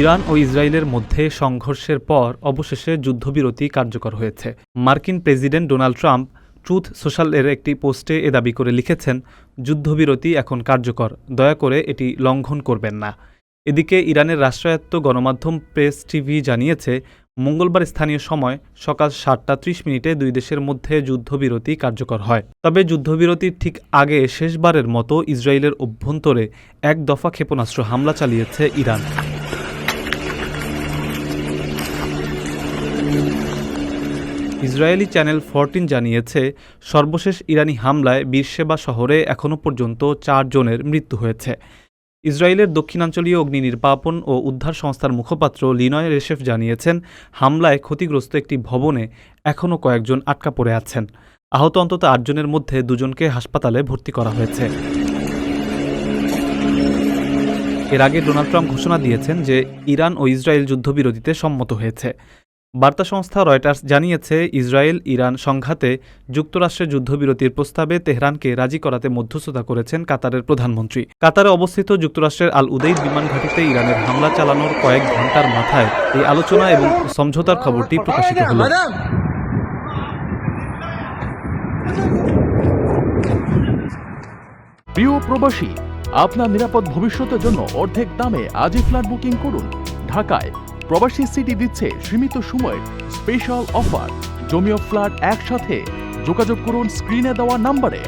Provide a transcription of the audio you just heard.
Iran ও ইসরায়েলের মধ্যে সংঘর্ষের পর অবশেষে যুদ্ধবিরতি কার্যকর হয়েছে। মার্কিন প্রেসিডেন্ট ডোনাল্ড ট্রাম্প ট্রুথ সোশ্যালের একটি পোস্টে এ দাবি করে লিখেছেন, যুদ্ধবিরতি এখন কার্যকর, দয়া করে এটি লঙ্ঘন করবেন না। এদিকে ইরানের রাষ্ট্রায়ত্ত গণমাধ্যম প্রেস টিভি জানিয়েছে মঙ্গলবার স্থানীয় সময় সকাল সাতটা ত্রিশ মিনিটে দুই দেশের মধ্যে যুদ্ধবিরতি কার্যকর হয়। তবে যুদ্ধবিরতির ঠিক আগে শেষবারের মতো ইসরায়েলের অভ্যন্তরে এক দফা ক্ষেপণাস্ত্র হামলা চালিয়েছে ইরান। ইসরায়েলি চ্যানেল ফরটিন জানিয়েছে, সর্বশেষ ইরানি হামলায় বীরসেবা শহরে এখনও পর্যন্ত চারজনের মৃত্যু হয়েছে। ইসরায়েলের দক্ষিণাঞ্চলীয় অগ্নি নির্বাপন ও উদ্ধার সংস্থার মুখপাত্র লিনয় রেশেফ জানিয়েছেন, হামলায় ক্ষতিগ্রস্ত একটি ভবনে এখনও কয়েকজন আটকা পড়ে আছেন। আহত অন্তত আটজনের মধ্যে দুজনকে হাসপাতালে ভর্তি করা হয়েছে। এর আগে ডোনাল্ড ট্রাম্প ঘোষণা দিয়েছেন যে, ইরান ও ইসরায়েল যুদ্ধবিরতিতে সম্মত হয়েছে। বার্তা সংস্থা রয়টার্স জানিয়েছে, ইসরায়েল ইরান সংঘাতে যুক্তরাষ্ট্রের যুদ্ধবিরতির প্রস্তাবে তেহরানকে রাজি করাতে মধ্যস্থতা করেছেন কাতারের প্রধানমন্ত্রী। কাতারে অবস্থিত যুক্তরাষ্ট্রের আল উদেইদ বিমান ঘাঁটিতে ইরানের হামলা চালানোর কয়েক ঘণ্টার মাথায় এই আলোচনা এবং সমঝোতার খবরটি প্রকাশিত হল। প্রিয় প্রবাসী, আপনার নিরাপদ ভবিষ্যতের জন্য অর্ধেক দামে আজই ফ্ল্যাট বুকিং করুন। ঢাকায় প্রবাসী সিটি দিচ্ছে সীমিত সময়ের স্পেশাল অফার জমিও ফ্ল্যাট একসাথে। যোগাযোগ করুন স্ক্রিনে দেওয়া নাম্বারে